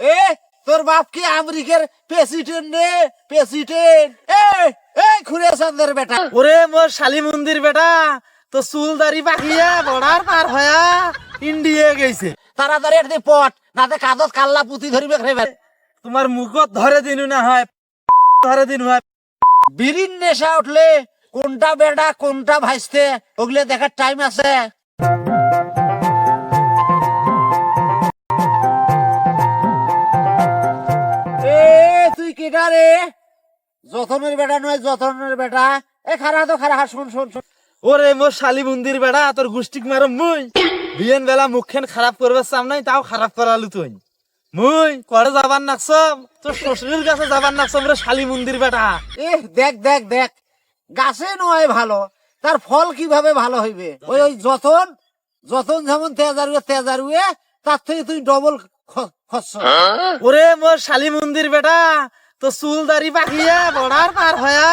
এ তোর বাপ কি আমেরিকার প্রেসিডেন্ট রে? প্রেসিডেন্ট এ এই খুরে চন্দ্রের বেটা। ওরে মোর শালি মন্দির বেটা তো চুল দাড়ি পাকিয়া বর্ডার পার হয়া ইন্ডিয়া গেছে। তাড়াতাড়ি এটি পট নাতে কাদত কাল্লা পুঁতি ধরিবে খেবে তোমার মুখত ধরে দিনু না হয় ধরে দিন হয়। বিড়ির নেশা উঠলে কোনটা বেটা কোনটা ভাইস্তে ওগুলো দেখার টাইম আছে। কেটা রে। যতনের বেটা নয় যতনের বেটা। এ খারা তো খারা শুন শুন শুন। ওরে মোর শালি মন্দির বেটা তোর গুষ্টিক মারম মুই। বিয়েন বেলা মুখখান খারাপ করবে চাম নাই তাও খারাপ করালু তুই। মুই করে যাবার নাকছম তোর শ্বশুরের কাছে যাবার নাকছম রে শালি মন্দির বেটা। এ দেখ দেখ দেখ। গাছে নয় ভালো তার ফল কীভাবে ভালো হইবে? ওই ওই যতন যতন যেমন তেজারুয়ে তেজারুয়ে তার থেকে তুই ডবল খরচ ওরে মোর শালি মন্দির বেটা তো চুল দাড়ি পাকিয়া বর্ডার পার হয়া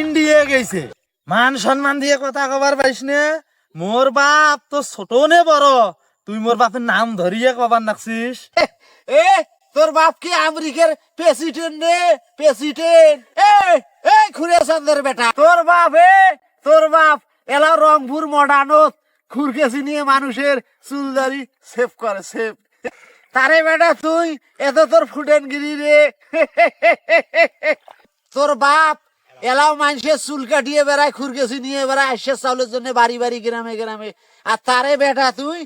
ইন্ডিয়া গেছে। মান সম্মান দিয়ে কথা কবার পাইস নে। মোর বাপ তো ছোট নে বড়। তুই মোর বাপের নাম ধরিয়ে কবার নাকছিস। এ, তোর বাপ কি আমেরিকার প্রেসিডেন্ট রে প্রেসিডেন্ট। এ এই খুরে চন্দ্রের বেটা। তোর বাপ, এ, তোর বাপ এলা রংপুর মডার্নত খুরকেছি নিয়ে মানুষের চুলদারি সেভ করে, সেভ। তারে বেটা তুই, এত তোর ফুটেনগিরি রে। তোর বাপ এলাও মানুষের চুল কাটিয়ে বেড়ায় খুরকেছি নিয়ে বেড়ায় আসছে চাউলের জন্য বাড়ি বাড়ি গ্রামে গ্রামে। আর তারে বেটা তুই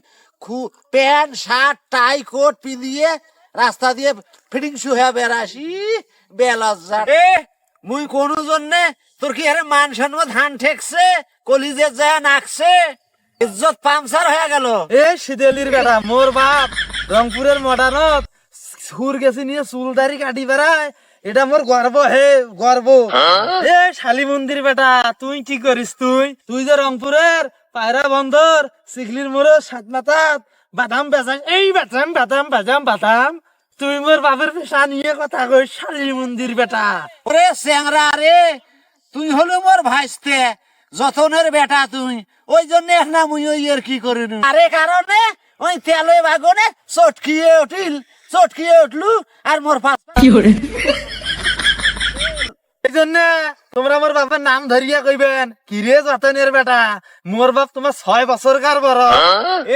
প্যান্ট, শার্ট, টাই, কোট পিঁধিয়ে রাস্তা দিয়ে ফিটিং শুয়ে বেড়াসি। বেলজ্জা। এ, মুই কোনো জন্যে তোর কি আরে মান সম্মান ধান ঠেকছে কলিজে যায় নাকছে? ইজ্জত পামসার হয়ে গেল। এ শীতেলির বেটা, মোর বাপ। রংপুরের মডার্নত সুর গেছি নিয়ে চুল দাড়ি কাটি বেড়ায়। এটা মোর গর্ব হে গর্ব। এ শালি মন্দির বেটা তুই কি করিস তুই? তুই যে রংপুরের পায়রা বন্দর শিখলির মোর সাত মাতাত বাদাম বেচাম এই বেচাম বাদাম বাদাম বাদাম। তুই মোর বাপের পেশা নিয়ে কথা কই শালি মন্দির বেটা। ওরে স্যাংরা রে তুই হলো মোর ভাইস্তে যতনের বেটা তুই। ওই জন্য না মুই ওই আর কি করি আরে কারণে ওই তেলে বাগনে চটকিয়ে উঠিল চটকিয়ে উঠলু আর মোর পাঁচ এই জন্য তোমরা আমার বাপের নাম ধরিয়া কইবেন কিরে যতনের বেটা মোর বাপ তোমার ছয় বছর কার বড়।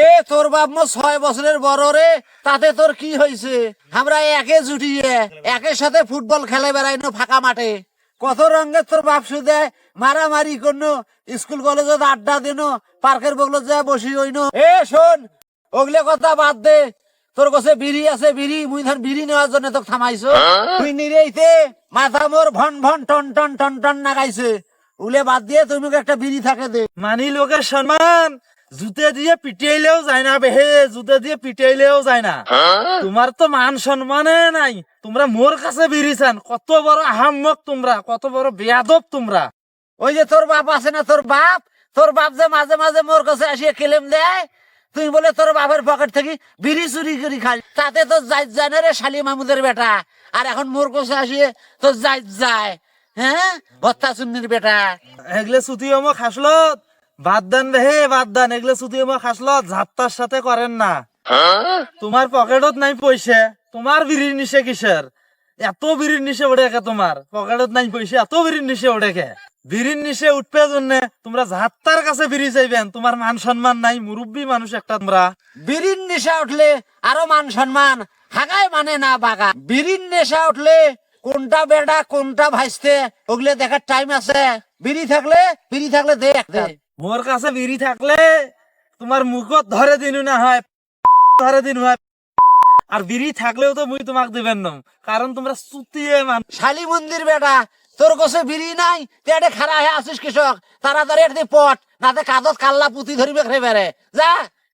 এ তোর বাপ মো ছয় বছরের বড় রে তাতে তোর কি হয়েছে আমরা একে জুটিয়ে একের সাথে ফুটবল খেলে বেড়াইনো ফাঁকা মাঠে। কত রঙের তোর বাপ সুদে মারামারি করনো স্কুল কলেজত আড্ডা দিনো পার্কের বগলো যা বসি হইনো। এ শোন ওগুলো কথা বাদ দে। তোর কাছে বিড়ি আছে বিড়ি। মুই ধর বিড়ি নেওয়ার জন্য তোকে থামাইছো। তুই নিরেইতে মাথা মোর ভন ভন টন টন টন টন নাগাইছে। উলে বাদ দিয়ে তুমি একটা বিড়ি থাকে দে। মানি লোকের সম্মান জুতে দিয়ে পিটাইলেও যায় না বেহে জুতে দিয়ে পিটাইলেও যায় না। তোমার তো মান সম্মানে নাই। তোমরা মোর কাছে বেরিয়েছেন কত বড় আহাম্মক তোমরা কত বড় বেয়াদব তোমরা। ওই যে তোর বাপ আছে না তোর বাপ? তোর বাপ যে মাঝে মাঝে মোর কাছে আসিয়ে কেলেম দেয়? তুই বলে তোর বাপের পকেট থেকে বিড়ি চুরি করে খাই। তাতে তো যাই যায় না রে শালি মামুদের বেটা। আর এখন মোর কাছে আসিয়ে তো যাই যায়। হ্যাঁ? ভত্তা চুন্নির বেটা। এগলে সুতি অমক হাসলত বাদ দেন হে, বাদ দেন। এগলে সুতি অমক হাসলত ঝাপ্তার সাথে করেন না। তোমার পকেটত নাই পয়সা। তোমার বিড়ির নিশে কিসের? এত বিড়ির নিশে ওঠে কে তোমার। পকেটত নাই পয়সা, এত বিড়ির নিশে ওঠে কে বিড়ির উঠবে জন্য তোমরা কাছে বিড়ি চাইবেন। তোমার মান সম্মান নাই মুরব্বী মানুষ একটা তোমরা। বিড়ির নেশা উঠলে আরও মান সম্মান হাগায় মানে না বাগা। বিড়ির নেশা উঠলে কোনটা বেটা কোনটা ভাইস্তে ওগুলো দেখার টাইম আছে। বিড়ি থাকলে বিড়ি থাকলে দে মোর কাছে বিড়ি থাকলে তোমার মুখত ধরে দিনু না হয় ধরে দিন হয়। আর বিড়ি থাকলেও তো মুই তোমাক দিবেন না কারণ তোমরা সুতিয়ে মান শালি মন্দির বেটা তোর কাছে বিড়ি নাই তেটে খারা হয়ে আসিস কৃষক। তাড়াতাড়ি একটি পট, নাতে কাদত কাল্লা পুঁতি ধরিবে খেয়ে বেড়ে। যা।